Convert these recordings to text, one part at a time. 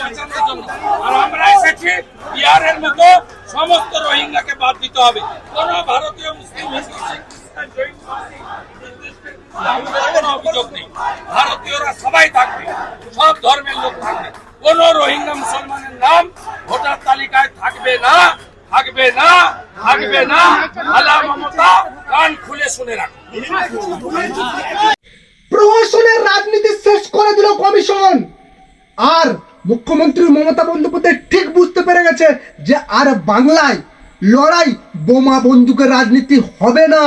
বাঁচানোর জন্য। আর আমরা এসেছি বিহারের মতো সমস্ত রোহিঙ্গাকে বাদ দিতে হবে। কোন ভারতীয়, মুসলিম, হিন্দু কোনো অভিযোগ নেই। ভারতীয়রা সবাই থাকবে, সব ধর্মের লোক থাকবে। কোন রোহিঙ্গা মুসলমানের নাম ভোটার তালিকায় থাকবে না থাকবে না থাকবে না। আল্লাহ মমতা, কান খুলে শুনে রাখো প্রহসনের রাজনীতি শেষ করে দিল কমিশন। আর মুখ্যমন্ত্রী মমতা বন্দ্যোপাধ্যায় ঠিক বুঝতে পেরে গেছে যে আর বাংলায় লড়াই বোমা বন্দুকের রাজনীতি হবে না।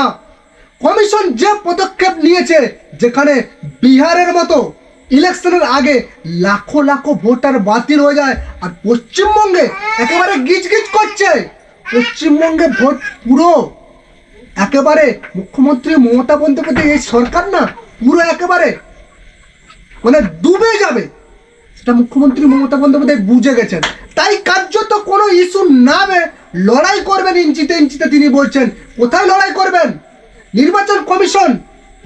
কমিশন যে পদক্ষেপ নিয়েছে, যেখানে বিহারের মতো ইলেকশনের আগে লাখো লাখো ভোটার বাতিল হয়ে যায় আর পশ্চিমবঙ্গে একেবারে গিজ গিজ করছে, পশ্চিমবঙ্গে ভোট পুরো। একেবারে মুখ্যমন্ত্রী মমতা বন্দ্যোপাধ্যায় এই সরকার না, পুরো একেবারে মানে ডুবে যাবে। সেটা মুখ্যমন্ত্রী মমতা বন্দ্যোপাধ্যায় বুঝে গেছেন। তাই কার্যত কোনো ইস্যু নামে লড়াই করবেন ইঞ্চিতে ইঞ্চিতে তিনি বলছেন। কোথায় লড়াই করবেন? নির্বাচন কমিশন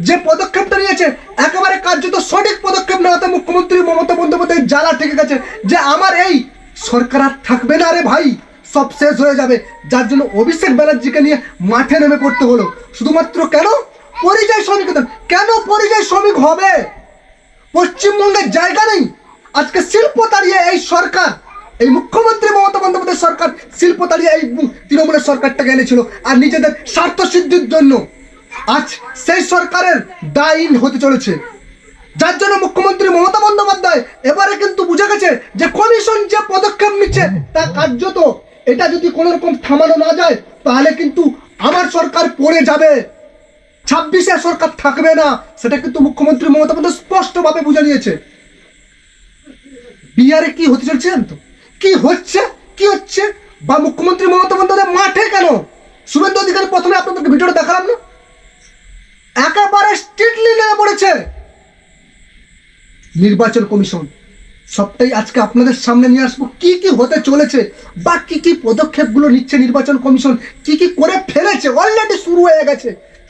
যে পদক্ষেপটা নিয়েছে, একেবারে কার্যত সঠিক পদক্ষেপ নেওয়াতে মুখ্যমন্ত্রী মমতা বন্দ্যোপাধ্যায় জ্বালা ঠেকে গেছে যে আমার এই সরকার আর থাকবে না রে ভাই, সব শেষ হয়ে যাবে। যার জন্য অভিষেক ব্যানার্জিকে নিয়ে মাঠে নেমে পড়তে হলো। শুধুমাত্র কেন? পরিযায়ী শ্রমিক কেন পরিযায়ী শ্রমিক হবে? পশ্চিমবঙ্গের জায়গা নেই। আজকে শিল্প তাড়িয়ে এই সরকার, এই মুখ্যমন্ত্রী মমতা বন্দ্যোপাধ্যায় সরকার শিল্প তাড়িয়ে এই তৃণমূলের সরকারটাকে এনেছিল আর নিজেদের স্বার্থ সিদ্ধির জন্য আজ সেই সরকারের দায়ীন হতে চলেছে। যার জন্য মুখ্যমন্ত্রী মমতা বন্দ্যোপাধ্যায় এবারে কিন্তু বুঝে গেছে যে কমিশন যে পদক্ষেপ নিচ্ছে তা কার্যত এটা যদি কোনো রকম থামানো না যায়, তাহলে কিন্তু আমার সরকার পড়ে যাবে। ছাব্বিশে সরকার থাকবে না, সেটা কিন্তু মুখ্যমন্ত্রী মমতা বন্দ্যোপাধ্যায় স্পষ্টভাবে বুঝে নিয়েছে। বিহারে কি হতে চলছে তো কি হচ্ছে? কি হচ্ছে? বা মুখ্যমন্ত্রী মমতা বন্দ্যোপাধ্যায় মাঠে কেন? শুভেন্দু অধিকারী প্রথমে আপনাদেরকে ভিডিওটা দেখালাম না? একেবারে স্ট্রিটলি নেমে পড়েছে নির্বাচন কমিশন। সবটাই আজকে আপনাদের সামনে নিয়ে আসব। কি কি হতে চলেছে বা কি কি পদক্ষেপগুলো নিচ্ছে নির্বাচন কমিশন? কি কি করে ফেলেছে? অলরেডি শুরু হয়ে গেছে।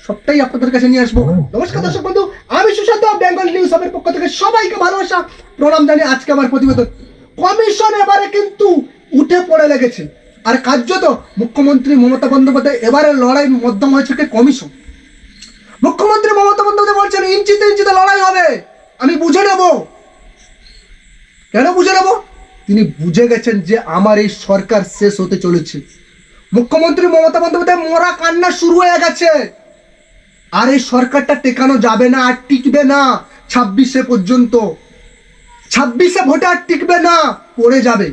সবটাই আপনাদের কাছে নিয়ে আসব। নমস্কার দর্শক বন্ধু আমি সুশান্ত বেঙ্গল নিউজ হাবের পক্ষ থেকে সবাইকে ভালোবাসা প্রণাম জানিয়ে আজকে আমার প্রতিবেদন। কমিশন এবারে কিন্তু উঠে পড়ে লেগেছে। আর কার্যত মুখ্যমন্ত্রী মমতা বন্দ্যোপাধ্যায় এবারে লড়াই মধ্যম হয়েছে কে কমিশন? মুখ্যমন্ত্রী মমতা বন্দ্যোপাধ্যায় বলছেন ইঞ্চিতে ইঞ্চিতে লড়াই হবে। আমি বুঝে নেব। কেন বুঝে নেব? তিনি বুঝে গেছেন যে আমার এই সরকার শেষ হতে চলেছে। মুখ্যমন্ত্রী মমতা বন্দ্যোপাধ্যায় মরা কান্না শুরু হয়ে গেছে। আর এই সরকারটা টেকানো যাবে না আর টিকবে না ছাব্বিশে পর্যন্ত। ছাব্বিশে ভোটে আর টিকবে না, পড়ে যাবে।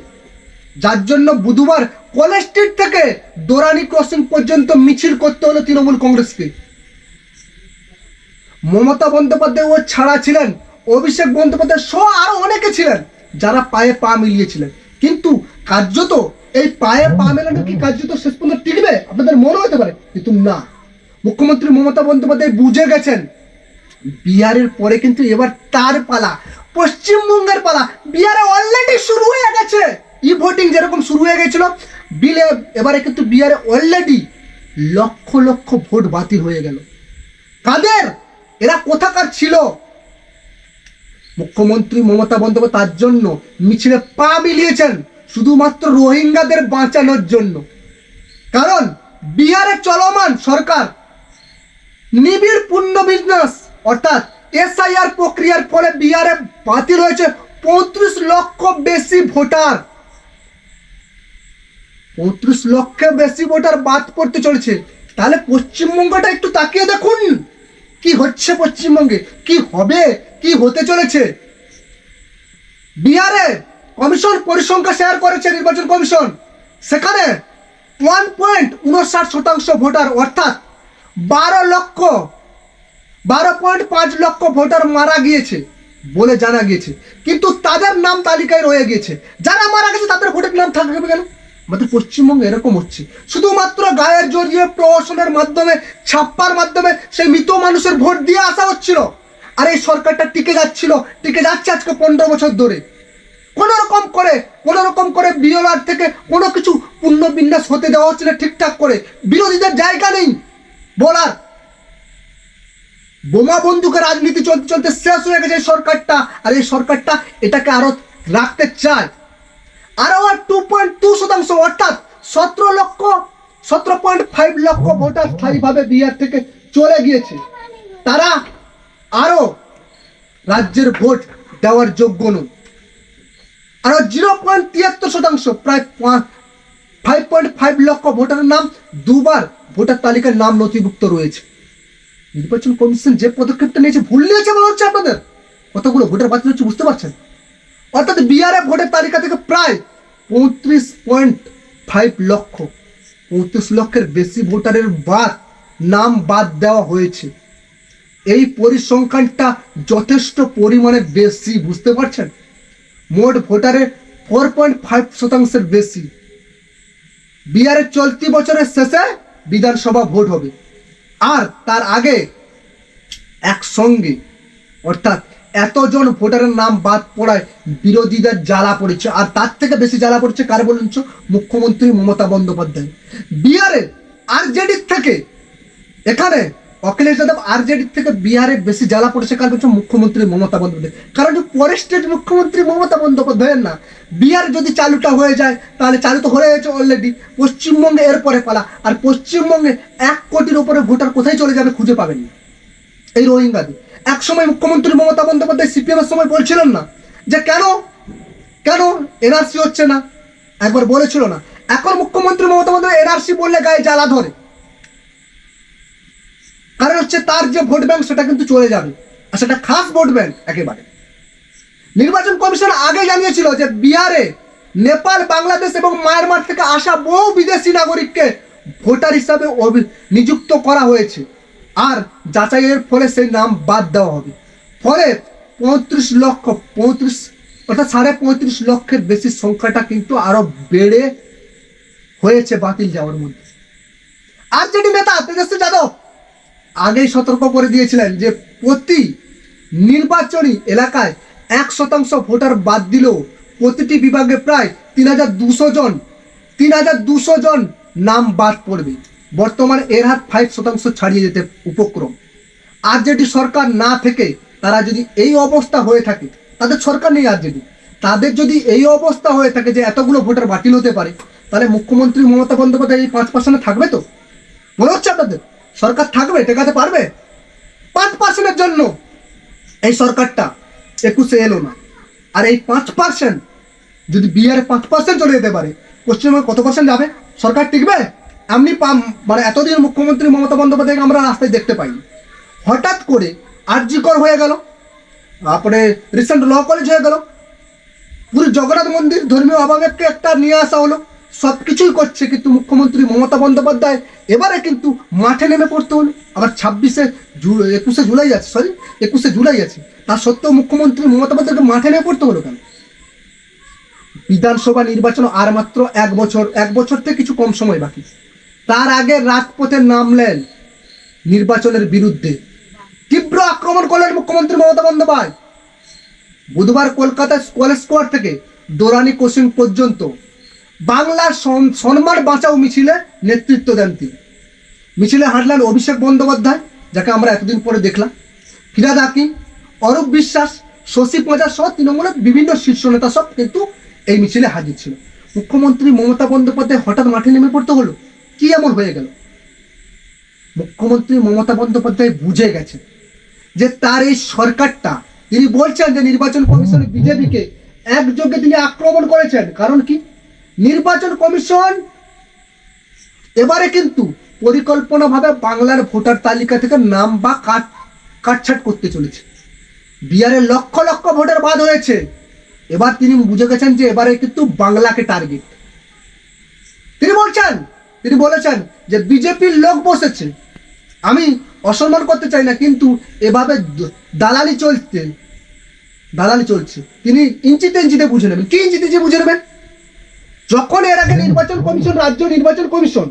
যার জন্য বুধবার কলেজ স্ট্রিট থেকে দোরানি ক্রসিং পর্যন্ত মিছিল করতে হলো তৃণমূল কংগ্রেসকে। মমতা বন্দ্যোপাধ্যায় ও ছাড়া ছিলেন, অভিষেক বন্দ্যোপাধ্যায় সহ আরও অনেকে ছিলেন যারা পায়ে পা মিলিয়েছিলেন। কিন্তু কার্যত এই পায়ে পা মেলানো কি কার্যত শেষ পর্যন্ত টিকবে? আপনাদের মনে হতে পারে, কিন্তু না। মুখ্যমন্ত্রী মমতা বন্দ্যোপাধ্যায় বুঝে গেছেন, বিহারের পরে কিন্তু এবার তার পালা, পশ্চিমবঙ্গের পালা। বিহারে অলরেডি শুরু হয়ে গেছে। ই ভোটিং যেরকম শুরু হয়ে গেছিল, বিলে এবারে কিন্তু বিহারে অলরেডি লক্ষ লক্ষ ভোট বাতিল হয়ে গেল। কাদের? এরা কোথাকার ছিল? মুখ্যমন্ত্রী মমতা বন্দ্যোপাধ্যায় তার জন্য মিছিলে পা মিলিয়েছেন, শুধুমাত্র রোহিঙ্গাদের বাঁচানোর জন্য। কারণ বিহারে চলমান সরকার নিবিড় পূর্ণ বিজনেস অর্থাৎ এসআইআর প্রক্রিয়ার ফলে বিহারে বাতিল হয়েছে পঁয়ত্রিশ লক্ষ বেশি ভোটার। পঁয়ত্রিশ লক্ষের বেশি ভোটার বাদ পড়তে চলেছে। তাহলে পশ্চিমবঙ্গটা একটু তাকিয়ে দেখুন। কি হচ্ছে পশ্চিমবঙ্গে? কি হবে? কি হতে চলেছে? বিহারে কমিশন পরিসংখ্যা শেয়ার করেছে নির্বাচন কমিশন। সেখানে ওয়ান পয়েন্ট উনষাট শতাংশ ভোটার, অর্থাৎ বারো লক্ষ, বারো পয়েন্ট পাঁচ লক্ষ ভোটার মারা গিয়েছে বলে জানা গিয়েছে। কিন্তু তাদের নাম তালিকায় রয়ে গিয়েছে। যারা মারা গেছে, তাদের ভোটের নাম থাকবে কেন? আমাদের পশ্চিমবঙ্গে এরকম হচ্ছে। শুধুমাত্র গায়ের জড়িয়ে প্রহসনের মাধ্যমে, ছাপ্পার মাধ্যমে সেই মৃত মানুষের ভোট দিয়ে আসা হচ্ছিল। আর এই সরকারটা টিকে যাচ্ছিল, টিকে যাচ্ছে আজকে পনেরো বছর ধরে। কোনো রকম করে, কোনো রকম করে বিওলার থেকে কোনো কিছু পূর্ণ বিন্যাস হতে দেওয়া হচ্ছে না ঠিকঠাক করে। বিরোধীদের জায়গা নেই। বলার। বোমা বন্দুকের রাজনীতি চলতে চলতে শেষ হয়ে গেছে এই সরকারটা। আর এই সরকারটা এটাকে আরও রাখতে চায়। আরও টু পয়েন্ট টু শতাংশ, অর্থাৎ সতেরো লক্ষ, সতেরো পয়েন্ট ফাইভ লক্ষ ভোটার স্থায়ীভাবে বিহার থেকে চলে গিয়েছে। তারা আরও রাজ্যের ভোট দেওয়ার যোগ্য নয়। আরও জিরো পয়েন্ট তিয়াত্তর শতাংশ, প্রায় ফাইভ পয়েন্ট ফাইভ লক্ষ ভোটারের নাম দুবার ভোটার তালিকার নাম নথিভুক্ত রয়েছে। নির্বাচন কমিশন যে পদক্ষেপটা নিয়েছে ভুল নিয়েছে মনে হচ্ছে আপনাদের। কতগুলো ভোটার বাতিল হচ্ছে বুঝতে পারছেন? অর্থাৎ বিহারে ভোটের তালিকা থেকে প্রায় পঁয়ত্রিশ পয়েন্ট ফাইভ লক্ষ, পঁয়ত্রিশ লক্ষের বেশি ভোটারের বাদ নাম বাদ দেওয়া হয়েছে। এই পরিসংখ্যানটা যথেষ্ট পরিমাণে বেশি, বুঝতে পারছেন? মোট ভোটারের ফোর পয়েন্ট ফাইভ শতাংশের বেশি। বিহারের চলতি বছরের শেষে বিধানসভা ভোট হবে। আর তার আগে একসঙ্গে, অর্থাৎ এতজন ভোটারের নাম বাদ পড়ায় বিরোধীদের জ্বালা পড়েছে। আর তার থেকে বেশি জ্বালা পড়েছে কার বলুন? মুখ্যমন্ত্রী মমতা বন্দ্যোপাধ্যায়। বিহারে আরজেডির থেকে এখানে অখিলেশ যাদব আরজেডির থেকে বিহারে বেশি জ্বালা পড়েছে কার বলছে মুখ্যমন্ত্রী মমতা বন্দ্যোপাধ্যায়। কারণ পরের স্টেট মুখ্যমন্ত্রী মমতা বন্দ্যোপাধ্যায়ের না, বিহার যদি চালুটা হয়ে যায়, তাহলে চালু তো হয়ে গেছে অলরেডি পশ্চিমবঙ্গে এরপরে পালা। আর পশ্চিমবঙ্গে এক কোটির উপরে ভোটার কোথায় চলে যাবে খুঁজে পাবেন না। এই রোহিঙ্গাদি এক সময় মুখ্যমন্ত্রী মমতা বন্দ্যোপাধ্যায় সিপিএম এর সময় বলছিলেন না যে কেন? কেন? এনআরসি হচ্ছে না। একবার বলেছিল না। এখন মুখ্যমন্ত্রী মমতা বন্দ্যোপাধ্যায় এনআরসি বললে গায়ে জ্বালা ধরে। কারণ হচ্ছে তার যে ভোট ব্যাংক, সেটা কিন্তু চলে যাবে। আর সেটা খাস ভোট ব্যাংক একেবারে। নির্বাচন কমিশন আগে জানিয়েছিল যে বিহারে নেপাল, বাংলাদেশ এবং মায়ানমার থেকে আসা বহু বিদেশি নাগরিককে ভোটার হিসাবে নিযুক্ত করা হয়েছে। আর যাচাইয়ের ফলে সেই নাম বাদ দেওয়া হবে। ফলে পঁয়ত্রিশ লক্ষ, পঁয়ত্রিশ, অর্থাৎ সাড়ে পঁয়ত্রিশ লক্ষের বেশি সংখ্যাটা কিন্তু আরও বেড়ে হয়েছে বাতিল যাওয়ার মধ্যে। আর যেটি নেতা তেজস্বী যাদব আগেই সতর্ক করে দিয়েছিলেন যে প্রতি নির্বাচনী এলাকায় এক শতাংশ ভোটার বাদ দিলেও প্রতিটি বিভাগে প্রায় তিন হাজার দুশো জন, তিন হাজার দুশো জন নাম বাদ পড়বে। বর্তমানে এর হাত ফাইভ শতাংশ ছাড়িয়ে যেতে উপক্রম। আর যেটি সরকার না থেকে তারা যদি এই অবস্থা হয়ে থাকে, তাদের সরকার নেই আর যেটি তাদের যদি এই অবস্থা হয়ে থাকে যে এতগুলো ভোটার বাতিল হতে পারে, তাহলে মুখ্যমন্ত্রী মমতা বন্দ্যোপাধ্যায় এই পাঁচ পার্সেন্টে থাকবে তো? মনে হচ্ছে আপনাদের? সরকার থাকবে টেকাতে পারবে? পাঁচ পার্সেন্টের জন্য। এই সরকারটা একুশে এলো না। আর এই পাঁচ পার্সেন্ট যদি বিহারে পাঁচ পার্সেন্ট চলে যেতে পারে, পশ্চিমবঙ্গে কত পার্সেন্ট যাবে? সরকার টিকবে? এমনি মানে এতদিন মুখ্যমন্ত্রী মমতা বন্দ্যোপাধ্যায়কে আমরা রাস্তায় দেখতে পাইনি। হঠাৎ করে আরজিকর হয়ে গেল, তারপরে রিসেন্ট ল কলেজ হয়ে গেল। পুরী জগন্নাথ মন্দির ধর্মীয় অভাবেরকে একটা নিয়ে আসা হলো। সব কিছুই করছে কিন্তু মুখ্যমন্ত্রী মমতা বন্দ্যোপাধ্যায়। এবারে কিন্তু মাঠে নেমে পড়তে হলো। আবার ছাব্বিশে একুশে জুলাই আছে সরি একুশে জুলাই আছে। তার সত্ত্বেও মুখ্যমন্ত্রী মমতা বন্দ্যোপাধ্যায়কে মাঠে নেমে পড়তে হলো কেন? বিধানসভা নির্বাচন আর মাত্র এক বছর এক বছর থেকে কিছু কম সময় বাকি। তার আগে রাজপথে নামলেন নির্বাচনের বিরুদ্ধে। তীব্র আক্রমণ করলেন মুখ্যমন্ত্রী মমতা বন্দ্যোপাধ্যায়। বুধবার কলকাতা কলেজ স্কোয়ার থেকে দোরানি কোচিং পর্যন্ত বাংলার সম্মান বাঁচাও মিছিলে নেতৃত্ব দেন তিনি। মিছিলে হাঁটলেন অভিষেক বন্দ্যোপাধ্যায়, যাকে আমরা এতদিন পরে দেখলাম। ফিরাদ হাকিম অরূপ বিশ্বাস, শশী পজা সহ তৃণমূলের বিভিন্ন শীর্ষ নেতা সব কিন্তু এই মিছিলে হাজির ছিল। মুখ্যমন্ত্রী মমতা বন্দ্যোপাধ্যায় হঠাৎ মাঠে নেমে পড়তে হলো, কি এমন হয়ে গেল? মুখ্যমন্ত্রী মমতা বন্দ্যোপাধ্যায় বুঝে গেছেন যে তার এই সরকারটা, তিনি বলছেন যে নির্বাচন কমিশন বিজেপিকে একযোগে তিনি আক্রমণ করেছেন। কারণ কি? নির্বাচন কমিশন, এবারে কিন্তু পরিকল্পনাভাবে বাংলার ভোটার তালিকা থেকে নাম বা কাট, কাটছাট করতে চলেছে। বিহারের লক্ষ লক্ষ ভোটার বাদ হয়েছে। এবার তিনি বুঝে গেছেন যে এবারে কিন্তু বাংলাকে টার্গেট। তিনি বলছেন, তিনি বলেছেন যে বিজেপির লোক বসেছে। আমি অসম্মান করতে চাই না, কিন্তু এভাবে দালালি চলছে। দালালি চলছে। তিনি ইঞ্চিতে ইঞ্চিতে বুঝে নেবেন। কি ইঞ্চিতে ইঞ্চি বুঝে নেবেন? যখন এর আগে নির্বাচন কমিশন, রাজ্য নির্বাচন কমিশন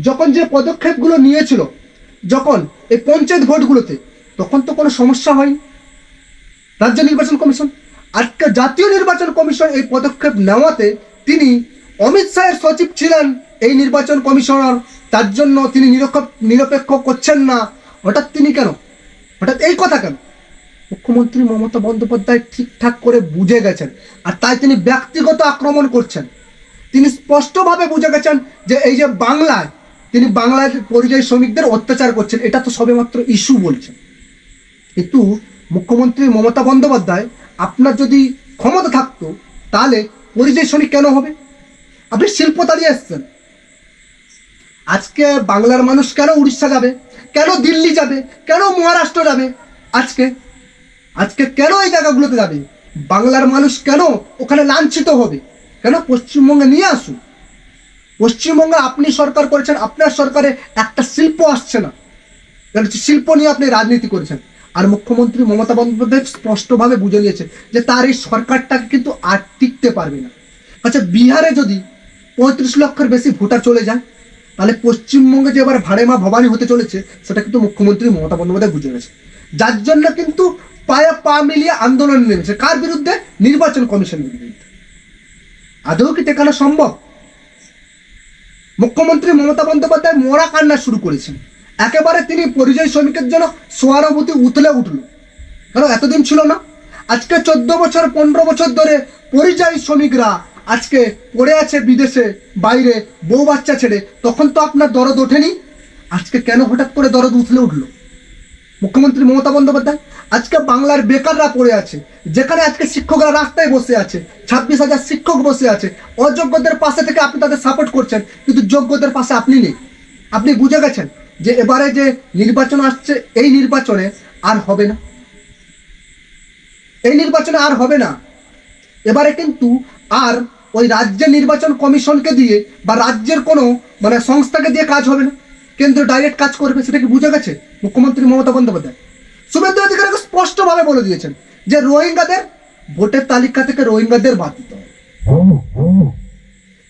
যখন যে পদক্ষেপগুলো নিয়েছিল, যখন এই পঞ্চায়েত ভোটগুলোতে, তখন তো কোনো সমস্যা হয়নি। রাজ্য নির্বাচন কমিশন। আজকে জাতীয় নির্বাচন কমিশন এই পদক্ষেপ নেওয়াতে তিনি অমিত শাহের সচিব ছিলেন এই নির্বাচন কমিশনার। তার জন্য তিনি নিরপেক্ষ নিরপেক্ষ করছেন না। হঠাৎ তিনি কেন? হঠাৎ এই কথা কেন? মুখ্যমন্ত্রী মমতা বন্দ্যোপাধ্যায় ঠিকঠাক করে বুঝে গেছেন। আর তাই তিনি ব্যক্তিগত আক্রমণ করছেন। তিনি স্পষ্টভাবে বুঝে গেছেন যে এই যে বাংলায় তিনি বাংলার পরিযায়ী শ্রমিকদের অত্যাচার করছেন, এটা তো সবেমাত্র ইস্যু বলছেন। কিন্তু মুখ্যমন্ত্রী মমতা বন্দ্যোপাধ্যায় আপনার যদি ক্ষমতা থাকতো, তাহলে পরিযায়ী শ্রমিক কেন হবে? আপনি শিল্প দাঁড়িয়ে এসছেন। আজকে বাংলার মানুষ কেন উড়িষ্যা যাবে? কেন দিল্লি যাবে? কেন মহারাষ্ট্র যাবে? আজকে আজকে কেন এই জায়গাগুলোতে যাবে? বাংলার মানুষ কেন ওখানে লাঞ্ছিত হবে? কেন পশ্চিমবঙ্গে নিয়ে আসুন? পশ্চিমবঙ্গে আপনি সরকার করেছেন, আপনার সরকারে একটা শিল্প আসছে না। শিল্প নিয়ে আপনি রাজনীতি করেছেন। আর মুখ্যমন্ত্রী মমতা বন্দ্যোপাধ্যায় স্পষ্টভাবে বুঝে নিয়েছে যে তার এই সরকারটাকে কিন্তু আর টিকতে পারবে না। আচ্ছা বিহারে যদি পঁয়ত্রিশ লক্ষের বেশি ভোটার চলে যায়, তাহলে পশ্চিমবঙ্গে যে এবার ভাড়ে মা ভবানী হতে চলেছে, সেটা কিন্তু মুখ্যমন্ত্রী মমতা বন্দ্যোপাধ্যায় বুঝে গেছে। যার জন্য কিন্তু পায়ে পা মিলিয়ে আন্দোলন নেমেছে। কার বিরুদ্ধে? নির্বাচন কমিশনের বিরুদ্ধে। আদৌ কি টেকানো সম্ভব? মুখ্যমন্ত্রী মমতা বন্দ্যোপাধ্যায় মোরা কান্না শুরু করেছেন। একেবারে তিনি পরিযায়ী শ্রমিকের জন্য সহানুভূতি উতলে উঠল। কারণ এতদিন ছিল না? আজকে চোদ্দ বছর, পনেরো বছর ধরে পরিযায়ী শ্রমিকরা আজকে পড়ে আছে বিদেশে, বাইরে, বউ বাচ্চা ছেড়ে। তখন তো আপনার দরদ ওঠেনি? আজকে কেন হঠাৎ করে দরদ উঠলে উঠল? মুখ্যমন্ত্রী মমতা বন্দ্যোপাধ্যায়, আজকে বাংলার বেকাররা পড়ে আছে, যেখানে আজকে শিক্ষকরা রাস্তায় বসে আছে, ছাব্বিশ হাজার শিক্ষক বসে আছে, অযোগ্যদের পাশে থেকে আপনি তাদের সাপোর্ট করছেন, কিন্তু যোগ্যদের পাশে আপনি নেই। আপনি বুঝে গেছেন যে এবারে যে নির্বাচন আসছে, এই নির্বাচনে আর হবে না। এই নির্বাচনে আর হবে না। এবারে কিন্তু আর ওই রাজ্যের নির্বাচন কমিশনকে দিয়ে বা রাজ্যের কোনো মানে সংস্থাকে দিয়ে কাজ হবে না। কেন্দ্র ডাইরেক্ট কাজ করবে সেটা কি বুঝে গেছে? মুখ্যমন্ত্রী মমতা বন্দ্যোপাধ্যায়। শুভেন্দু অধিকারী স্পষ্টভাবে বলে দিয়েছেন যে রোহিঙ্গাদের ভোটের তালিকা থেকে রোহিঙ্গাদের বাদ দিতে হবে।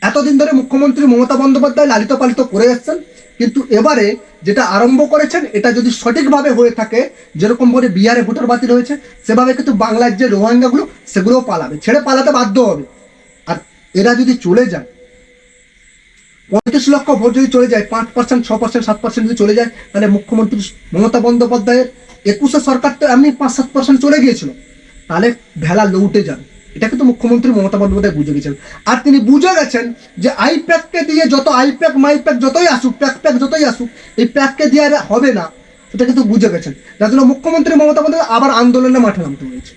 এতদিন ধরে মুখ্যমন্ত্রী মমতা বন্দ্যোপাধ্যায় লালিত পালিত করে এসছেন, কিন্তু এবারে যেটা আরম্ভ করেছেন, এটা যদি সঠিকভাবে হয়ে থাকে, যেরকম করে বিহারে ভোটার বাতিল হয়েছে, সেভাবে কিন্তু বাংলার যে রোহিঙ্গাগুলো, সেগুলোও পালাবে। ছেড়ে পালাতে বাধ্য হবে। আর এরা যদি চলে যায় পঁয়ত্রিশ লক্ষ ভোট যদি চলে যায়, পাঁচ পার্সেন্ট ছ পার্সেন্ট সাত পার্সেন্ট যদি চলে যায়, তাহলে মুখ্যমন্ত্রী মমতা বন্দ্যোপাধ্যায়ের একুশে সরকার তো এমনি পাঁচ, সাত পার্সেন্ট চলে গিয়েছিল। তাহলে ভেলা লৌটে যান এটা কিন্তু মুখ্যমন্ত্রী মমতা বন্দ্যোপাধ্যায় বুঝে গেছেন। আর তিনি বুঝে গেছেন যে আইপ্যাককে দিয়ে যত আইপ্যাক, মাইপ্যাক যতই আসুক প্যাক প্যাক যতই আসুক, এই প্যাককে দিয়ে আর হবে না, সেটা কিন্তু বুঝে গেছেন। যার জন্য মুখ্যমন্ত্রী মমতা বন্দ্যোপাধ্যায় আবার আন্দোলনে মাঠে নামতে হয়েছে।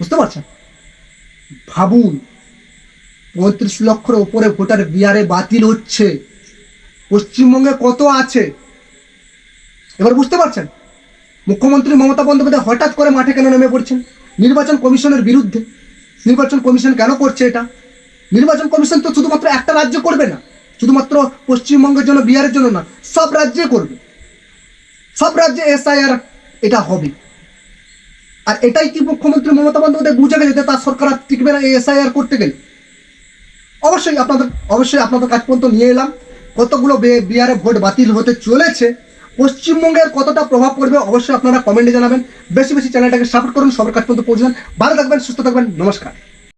বুঝতে পারছেন? ভাবুন। পঁয়ত্রিশ লক্ষের ওপরে ভোটার বিহারে বাতিল হচ্ছে। পশ্চিমবঙ্গে কত আছে? এবার বুঝতে পারছেন? মুখ্যমন্ত্রী মমতা বন্দ্যোপাধ্যায় হঠাৎ করে মাঠে কেন নেমে পড়ছেন? নির্বাচন কমিশনের বিরুদ্ধে। নির্বাচন কমিশন কেন করছে এটা? নির্বাচন কমিশন তো শুধুমাত্র একটা রাজ্য করবে না, শুধুমাত্র পশ্চিমবঙ্গের জন্য, বিহারের জন্য না, সব রাজ্যে করবে। সব রাজ্যে এসআইআর এটা হবে। আর এটাই কি মুখ্যমন্ত্রী মমতা বন্দ্যোপাধ্যায় বুঝে গেছে যে তার সরকার আর টিকবে না এসআইআর করতে গেলে? অবশ্যই আপনাদের অবশ্যই আপনাদের কাজ পর্যন্ত নিয়ে এলাম। কতগুলো বিহারে ভোট বাতিল হতে চলেছে, পশ্চিমবঙ্গের কতটা প্রভাব পড়বে অবশ্যই আপনারা কমেন্টে জানাবেন। বেশি বেশি চ্যানেলটাকে সাপোর্ট করুন, সবার কাজ পর্যন্ত পৌঁছে যান। ভালো থাকবেন, সুস্থ থাকবেন, নমস্কার।